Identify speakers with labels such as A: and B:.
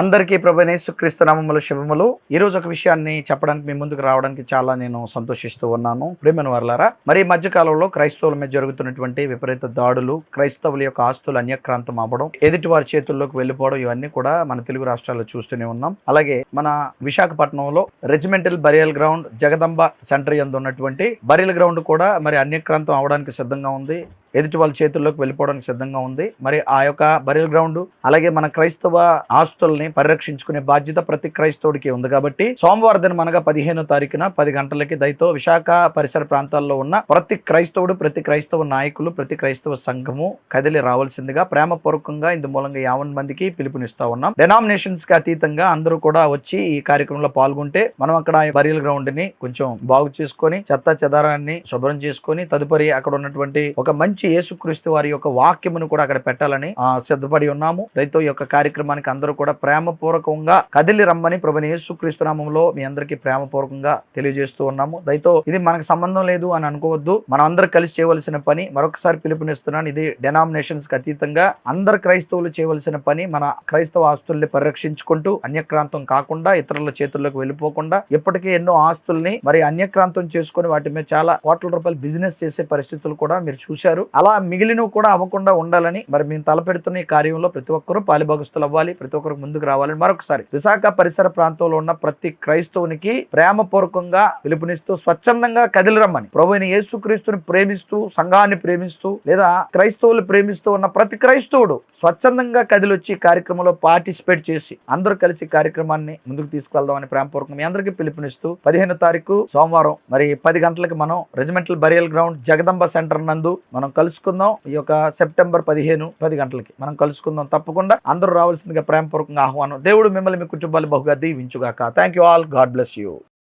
A: అందరికీ ప్రభనేసు క్రీస్తునామములు శుభములు. ఈరోజు ఒక విషయాన్ని చెప్పడానికి మీ ముందుకు రావడానికి చాలా నేను సంతోషిస్తూ ఉన్నాను. ప్రేమను వర్లారా మరి మధ్యకాలంలో క్రైస్తవుల మీద జరుగుతున్నటువంటి విపరీత దాడులు క్రైస్తవుల యొక్క ఆస్తులు అన్యక్రాంతం అవ్వడం ఎదుటి వారి చేతుల్లోకి వెళ్ళిపోవడం ఇవన్నీ కూడా మన తెలుగు రాష్ట్రాల్లో చూస్తూనే ఉన్నాం. అలాగే మన విశాఖపట్నంలో regimental burial ground Jagadamba centre యందు ఉన్నటువంటి బరియల్ గ్రౌండ్ కూడా మరి అన్యక్రాంతం అవడానికి సిద్ధంగా ఉంది. ఎదుటి వాళ్ళ చేతుల్లోకి వెళ్ళిపోవడానికి సిద్ధంగా ఉంది. మరి ఆ యొక్క బరియల్ గ్రౌండ్ అలాగే మన క్రైస్తవ ఆస్తుల్ని పరిరక్షించుకునే బాధ్యత ప్రతి క్రైస్తవుడికి ఉంది కాబట్టి సోమవారం మనగా అనగా పదిహేనో తారీఖున పది గంటలకి దయతో విశాఖ పరిసర ప్రాంతాల్లో ఉన్న ప్రతి క్రైస్తవుడు ప్రతి క్రైస్తవ నాయకులు ప్రతి క్రైస్తవ సంఘము కదిలి రావాల్సిందిగా ప్రేమపూర్వకంగా ఇందు మూలంగా యావన్ మందికి పిలుపునిస్తా ఉన్నాం. డెనామినేషన్స్కి అతీతంగా అందరూ కూడా వచ్చి ఈ కార్యక్రమంలో పాల్గొంటే మనం అక్కడ బరియల్ గ్రౌండ్ని కొంచెం బాగు చేసుకొని చెత్త చెదారాన్ని శుభ్రం చేసుకొని తదుపరి అక్కడ ఉన్నటువంటి ఒక మంచి యేసుక్రీస్తు వారి యొక్క వాక్యమును కూడా అక్కడ పెట్టాలని సిద్ధపడి ఉన్నాము. దయతో ఈ యొక్క కార్యక్రమానికి అందరూ కూడా ప్రేమపూర్వకంగా కదిలి రమ్మని ప్రభుని యేసుక్రీస్తు నామంలో మీ అందరికీ ప్రేమపూర్వకంగా తెలియజేస్తూ ఉన్నాము. దయతో ఇది మనకు సంబంధం లేదు అని అనుకోవద్దు. మనం అందరూ కలిసి చేయవలసిన పని మరొకసారి పిలుపునిస్తున్నాను ఇది డెనామినేషన్స్కి అతీతంగా అందరు క్రైస్తవులు చేయవలసిన పని మన క్రైస్తవ ఆస్తుల్ని పరిరక్షించుకుంటూ అన్యక్రాంతం కాకుండా ఇతరుల చేతుల్లోకి వెళ్ళిపోకుండా ఇప్పటికే ఎన్నో ఆస్తుల్ని మరి అన్యక్రాంతం చేసుకొని వాటి మీద చాలా కోట్ల రూపాయలు బిజినెస్ చేసే పరిస్థితులు కూడా మీరు చూశారు. అలా మిగిలినవి కూడా అవ్వకుండా ఉండాలని మరి మేము తలపెడుతున్న ఈ కార్యంలో ప్రతి ఒక్కరూ పాలిభాగస్తులు అవ్వాలి ప్రతి ఒక్కరు ముందుకు రావాలని మరొకసారి విశాఖ పరిసర ప్రాంతంలో ఉన్న ప్రతి క్రైస్తవునికి ప్రేమపూర్వకంగా పిలుపునిస్తూ స్వచ్ఛందంగా కదిలిరమ్మని ప్రభుని యేసుక్రీస్తుని ప్రేమిస్తూ సంఘాన్ని ప్రేమిస్తూ లేదా క్రైస్తవులు ప్రేమిస్తూ ఉన్న ప్రతి క్రైస్తవుడు స్వచ్ఛందంగా కదిలొచ్చి కార్యక్రమంలో పార్టిసిపేట్ చేసి అందరూ కలిసి కార్యక్రమాన్ని ముందుకు తీసుకెళ్దామని ప్రేమపూర్వకం మీ అందరికీ పిలుపునిస్తూ పదిహేను తారీఖు సోమవారం మరి పది గంటలకు మనం regimental burial ground Jagadamba centre నందు మనం కలుసుకుందాం. ఈ యొక్క సెప్టెంబర్ పదిహేను పది గంటలకి మనం కలుసుకుందాం తప్పకుండా. అందరూ రావాల్సిందిగా ప్రేమపూర్వకంగా ఆహ్వానం. దేవుడు మిమ్మల్ని మీ కుటుంబాలు బహుగా దీవించుగాక. Thank you all God bless you